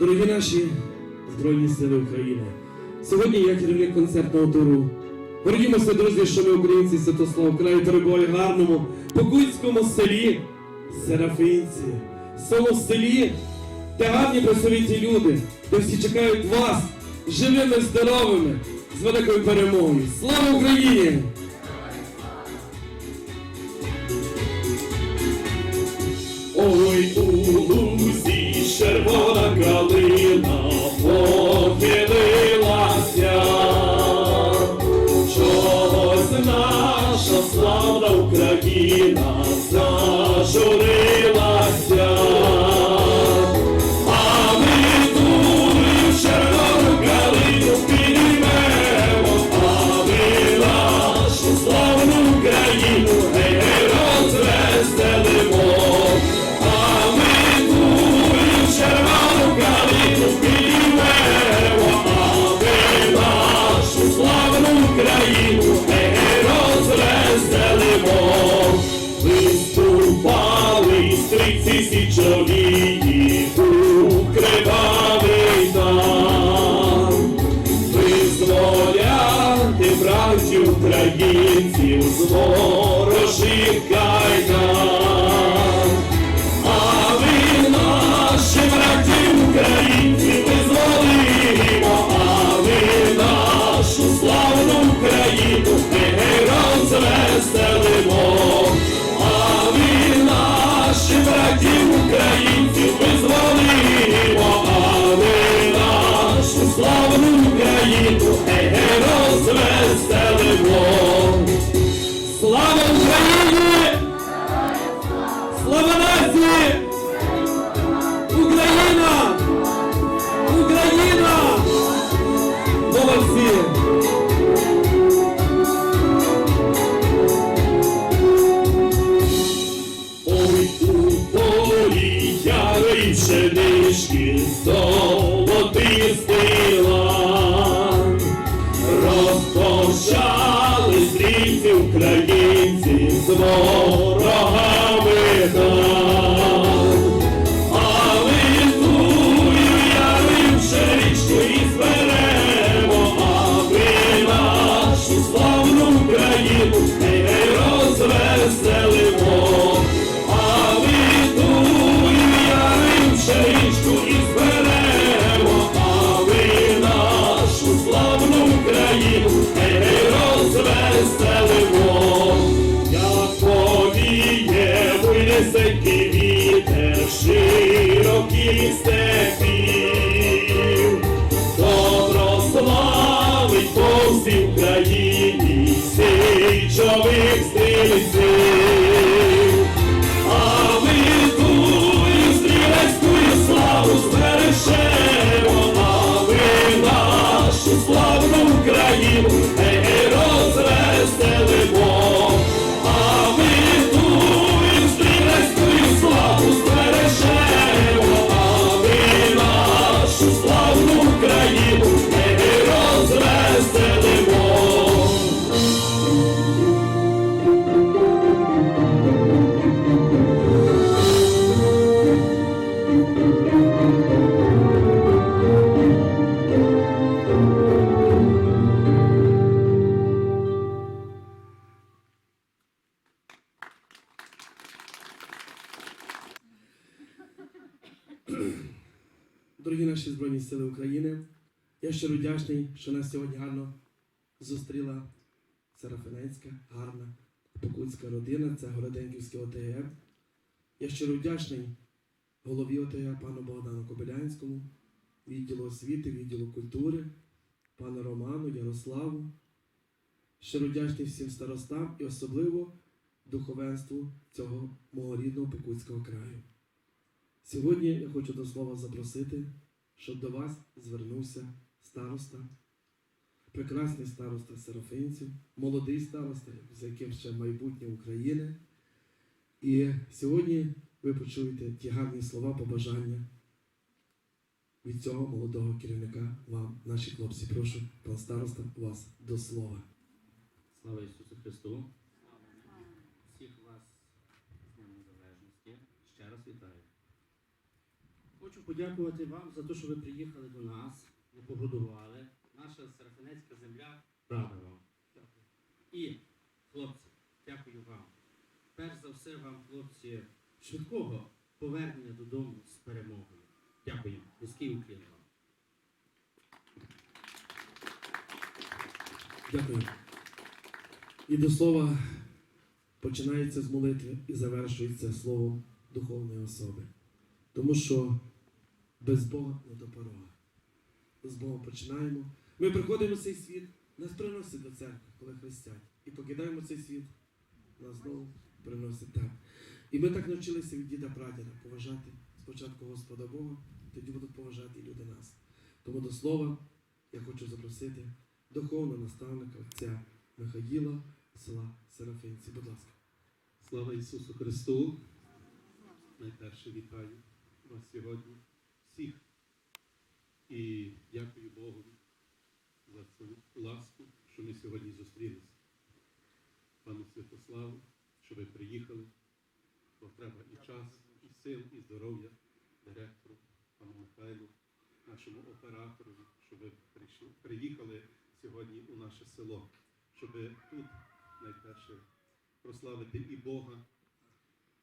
Дорогі наші Збройні Сили України, сьогодні я керівник концертного туру. Гордімося, друзі, що ми, українці Святослав краю, перебуває гарному покуйському селі Серафинці. Село селі, де гарні працьовиті люди, де всі чекають вас живими, здоровими, з великою перемогою. Слава Україні! Україна зажурилася, стрільці січовії у кривавий там. Визволяти братів українців з ворожих кайдан. А ви наші браті українці винесенький вітер широкий степів, прославить по всій Україні січових стрільців. Сили України, я щиро вдячний, що нас сьогодні гарно зустріла Серафинецька, гарна покутська родина, це Городенківське ОТГ. Я щиро вдячний голові ОТГ пану Богдану Кобилянському, відділу освіти, відділу культури, пану Роману, Ярославу. Щиро вдячний всім старостам і особливо духовенству цього мого рідного Покутського краю. Сьогодні я хочу до слова запросити, щоб до вас звернувся староста, прекрасний староста Серафинців, молодий староста, за яким ще майбутнє України. І сьогодні ви почуєте ті гарні слова, побажання від цього молодого керівника вам, наші хлопці. Прошу, пан староста, вас до слова. Слава Ісусу Христу! Всіх вас з Днем Незалежності ще раз вітаю. Хочу подякувати вам за те, що ви приїхали до нас, ви погодували. Наша Серафинецька земля рада вам. І, хлопці, дякую вам. Перш за все вам, хлопці, швидкого повернення додому з перемогою. Дякую. Низький уклін вам. Дякую. І до слова починається з молитви і завершується словом духовної особи. Тому що без Бога не до порога. З Богом починаємо. Ми приходимо в цей світ, нас приносять до церкви, коли хрестять. І покидаємо цей світ, нас знову приносять так. І ми так навчилися від діда прадіда поважати спочатку Господа Бога, тоді будуть поважати і люди нас. Тому до слова я хочу запросити духовного наставника отця Михаїла села Серафинці. Будь ласка. Слава Ісусу Христу! Найперше вітаю вас сьогодні всіх і дякую Богу за цю ласку, що ми сьогодні зустрілися. Пану Святославу, що ви приїхали, бо треба і час, і сил, і здоров'я директору, пану Михайлу, нашому оператору, щоб ви прийшли, приїхали сьогодні у наше село, щоб тут найперше прославити і Бога,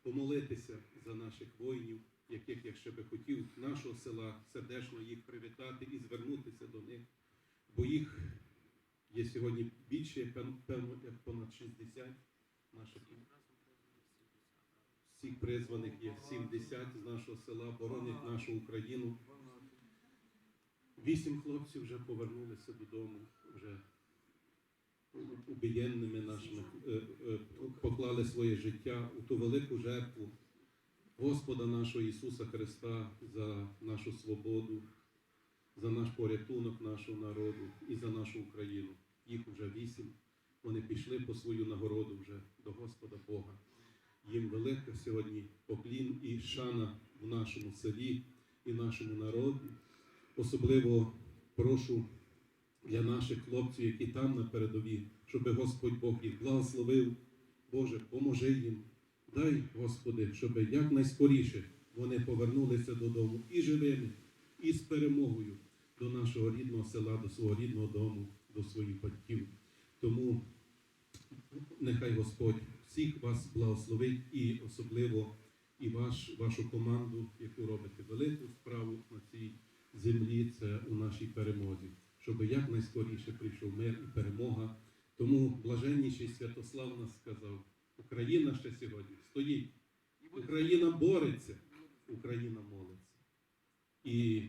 помолитися за наших воїнів, яких я ще би хотів нашого села сердечно їх привітати і звернутися до них, бо їх є сьогодні більше, певно, як понад 60 наших всіх призваних є 70 з нашого села, боронять нашу Україну. Вісім хлопців вже повернулися додому, вже убієнними нашими е, е, поклали своє життя у ту велику жертву Господа нашого Ісуса Христа за нашу свободу, за наш порятунок нашого народу і за нашу Україну. Їх вже вісім. Вони пішли по свою нагороду вже до Господа Бога. Їм велика сьогодні поклін і шана в нашому селі і нашому народі. Особливо прошу для наших хлопців, які там на передовій, щоб Господь Бог їх благословив. Боже, поможи їм. Дай, Господи, щоб якнайскоріше вони повернулися додому і живими, і з перемогою до нашого рідного села, до свого рідного дому, до своїх батьків. Тому нехай Господь всіх вас благословить і особливо і ваш, вашу команду, яку робите велику справу на цій землі, це у нашій перемозі, щоб якнайскоріше прийшов мир і перемога. Тому блаженніший Святослав нас сказав, Україна ще сьогодні стоїть, Україна бореться, Україна молиться. І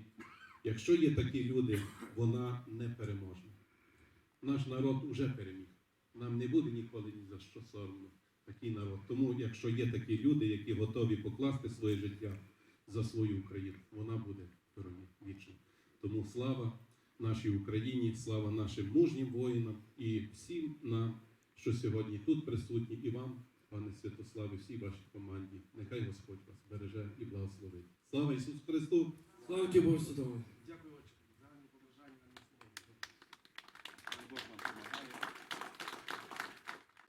якщо є такі люди, вона не переможна. Наш народ вже переміг. Нам не буде ніколи ні за що соромно такий народ. Тому, якщо є такі люди, які готові покласти своє життя за свою Україну, вона буде вічно. Тому слава нашій Україні, слава нашим мужнім воїнам і всім нам, що сьогодні тут присутні, і вам, пане Святославі, всій вашій команді. Нехай Господь вас береже і благословить. Слава Ісусу Христу! Слава Богу Святому!